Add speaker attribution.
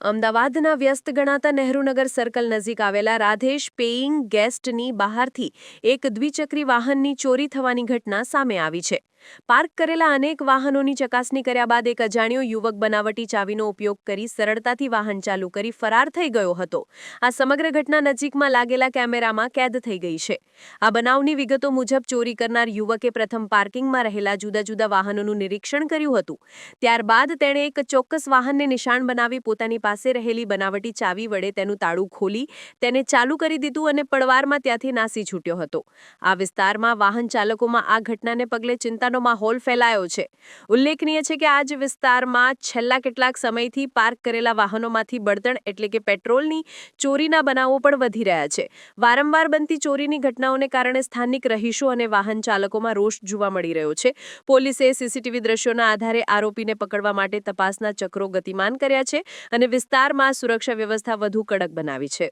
Speaker 1: અમદાવાદના વ્યસ્ત ગણાતા નહેરુનગર સર્કલ નજીક આવેલા રાધેશ પેઇંગ ગેસ્ટની બહારથી એક દ્વિચક્રી વાહનની ચોરી થવાની ઘટના સામે આવી છે. પાર્ક કરેલા અનેક વાહનોની ચકાસણી કર્યા બાદ એક અજાણ્યો યુવક બનાવટી ચાવીનો ઉપયોગ કરી સરળતાથી વાહન ચાલુ કરી ફરાર થઈ ગયો હતો. આ સમગ્ર ઘટના નજીકમાં લાગેલા કેમેરામાં કેદ થઈ ગઈ છે. આ બનાવની વિગતો મુજબ ચોરી કરનાર યુવકે પ્રથમ પાર્કિંગમાં રહેલા જુદા જુદા વાહનોનું નિરીક્ષણ કર્યું હતું. ત્યારબાદ તેણે એક ચોક્કસ વાહનને નિશાન બનાવી પોતાની પાસે રહેલી બનાવટી ચાવી વડે તેનું તાળું ખોલી તેને ચાલુ કરી દીધું અને પડવારમાં ત્યાંથી નાસી છૂટ્યો હતો. આ વિસ્તારમાં વાહન ચાલકોમાં આ ઘટનાને પગલે ચિંતાનો માહોલ ફેલાયો છે. ઉલ્લેખનીય છે કે આ જ વિસ્તારમાં છેલ્લા કેટલાક સમયથી પાર્ક કરેલા વાહનોમાંથી બળતણ એટલે કે પેટ્રોલની ચોરીના બનાવો પણ વધી રહ્યા છે. વારંવાર બનતી ચોરીની ઘટનાઓને કારણે સ્થાનિક રહીશો અને વાહન ચાલકોમાં રોષ જોવા મળી રહ્યો છે. પોલીસે સીસીટીવી દ્રશ્યોના આધારે આરોપીને પકડવા માટે તપાસના ચક્રો ગતિમાન કર્યા છે અને વિસ્તારમાં સુરક્ષા વ્યવસ્થા વધુ કડક બનાવી છે.